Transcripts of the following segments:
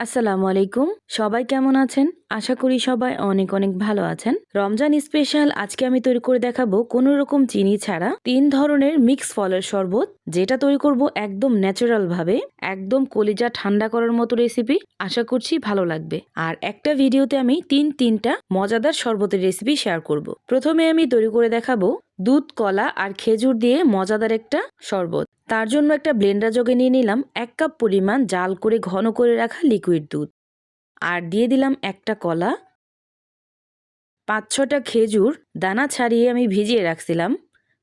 আসসালামু আলাইকুম। সবাই কেমন আছেন? আশা করি সবাই অনেক অনেক ভালো আছেন। রমজান স্পেশাল আজকে আমি তৈরি করে দেখাবো কোনো রকম চিনি ছাড়া তিন ধরনের মিক্স ফলের শরবত, যেটা তৈরি করব একদম ন্যাচারাল ভাবে, একদম কলিজা ঠান্ডা করার মতো রেসিপি আশা করছি ভালো লাগবে। আর একটা ভিডিওতে আমি তিন তিনটা মজাদার শরবতের রেসিপি শেয়ার করব। প্রথমে আমি তৈরি করে দেখাবো দুধ, কলা আর খেজুর দিয়ে মজাদার একটা শরবত। তার জন্য একটা ব্লেন্ডার জগে নিয়ে নিলাম এক কাপ পরিমাণ জাল করে ঘন করে রাখা লিকুইড দুধ। আর দিয়ে দিলাম একটা কলা। পাঁচ ছটা খেজুর দানা ছাড়িয়ে আমি ভিজিয়ে রাখছিলাম।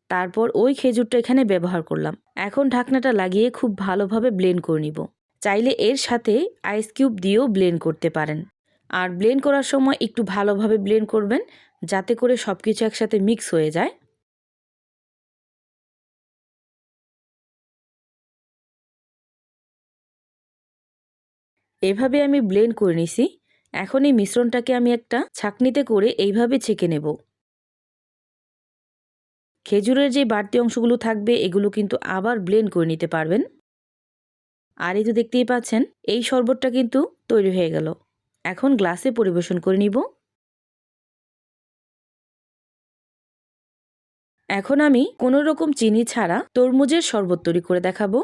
তারপর ওই খেজুরটা এখানে ব্যবহার করলাম। এখন ঢাকনাটা লাগিয়ে খুব ভালোভাবে ব্লেন্ড করে নিব। চাইলে এর সাথে আইস কিউব দিয়েও ব্লেন্ড করতে পারেন। আর ব্লেন্ড করার সময় একটু ভালোভাবে ব্লেন্ড করবেন, যাতে করে সব কিছু একসাথে মিক্স হয়ে যায়। এভাবে আমি ব্লেন্ড করে নিছি। এখন এই মিশ্রণটাকে আমি একটা ছাকনিতে করে এইভাবে ছেঁকে নেব। খেজুরের যে বাড়তি অংশগুলো থাকবে, এগুলো কিন্তু আবার ব্লেন্ড করে নিতে পারবেন। আর এই তো দেখতেই পাচ্ছেন, এই শরবতটা কিন্তু তৈরি হয়ে গেল। এখন গ্লাসে পরিবেশন করে নিব। এখন আমি কোনো রকম চিনি ছাড়া তরমুজের শরবত তৈরি করে দেখাবো।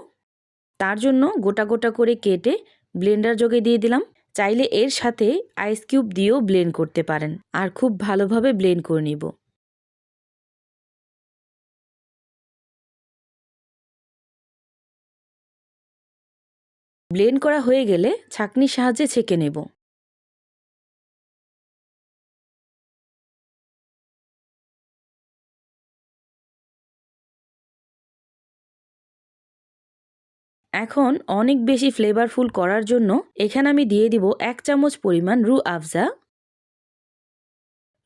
তার জন্য গোটা গোটা করে কেটে ব্লেন্ডার যোগে দিয়ে দিলাম। চাইলে এর সাথে আইস কিউব দিয়েও ব্লেন্ড করতে পারেন। আর খুব ভালোভাবে ব্লেন্ড করে নিব। ব্লেন্ড করা হয়ে গেলে ছাঁকনির সাহায্যে ছেঁকে নেব। এখন অনেক বেশি ফ্লেভারফুল করার জন্য এখানে আমি দিয়ে দিব এক চামচ পরিমাণ রু আফজা।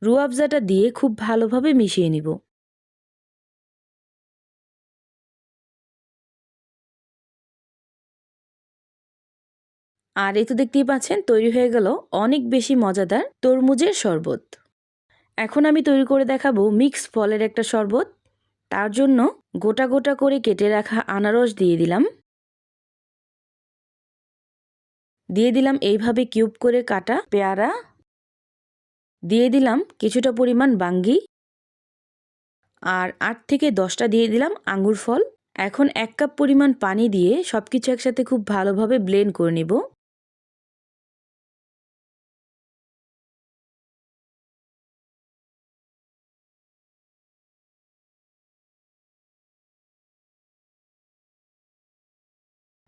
রু আফজাটা দিয়ে খুব ভালোভাবে মিশিয়ে নিব। আর এই তো দেখতেই পাচ্ছেন, তৈরি হয়ে গেল অনেক বেশি মজাদার তরমুজের শরবত। এখন আমি তৈরি করে দেখাবো মিক্স ফলের একটা শরবত। তার জন্য গোটা গোটা করে কেটে রাখা আনারস দিয়ে দিলাম। দিয়ে দিলাম এইভাবে কিউব করে কাটা পেয়ারা। দিয়ে দিলাম কিছুটা পরিমাণ বাঙ্গি। আর আট থেকে দশটা দিয়ে দিলাম আঙ্গুর ফল। এখন এক কাপ পরিমাণ পানি দিয়ে সব কিছু একসাথে খুব ভালোভাবে ব্লেন্ড করে নিব।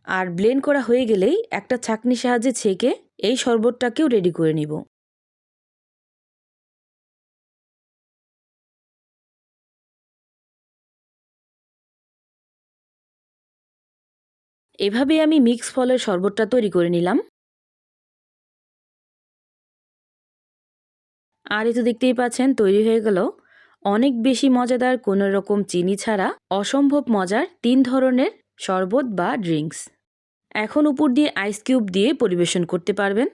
আর ব্লেন্ড করা হয়ে গেলেই একটা ছাকনির সাহায্যে ছেঁকে এই শরবতটাকেও রেডি করে নিব। এভাবে আমি মিক্স ফলের শরবতটা তৈরি করে নিলাম। আর এ তো দেখতেই পাচ্ছেন, তৈরি হয়ে গেল। অনেক বেশি মজাদার কোনো রকম চিনি ছাড়া অসম্ভব মজার তিন ধরনের শরবত বা ড্রিঙ্কস। এখন উপর দিয়ে আইস কিউব দিয়ে পরিবেশন করতে পারবেন।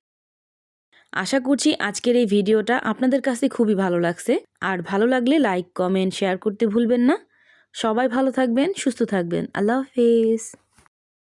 আশা করছি আজকের এই ভিডিওটা আপনাদের কাছে খুবই ভালো লাগছে। আর ভালো লাগলে লাইক কমেন্ট শেয়ার করতে ভুলবেন না। সবাই ভালো থাকবেন, সুস্থ থাকবেন। আল্লাহ হাফেজ।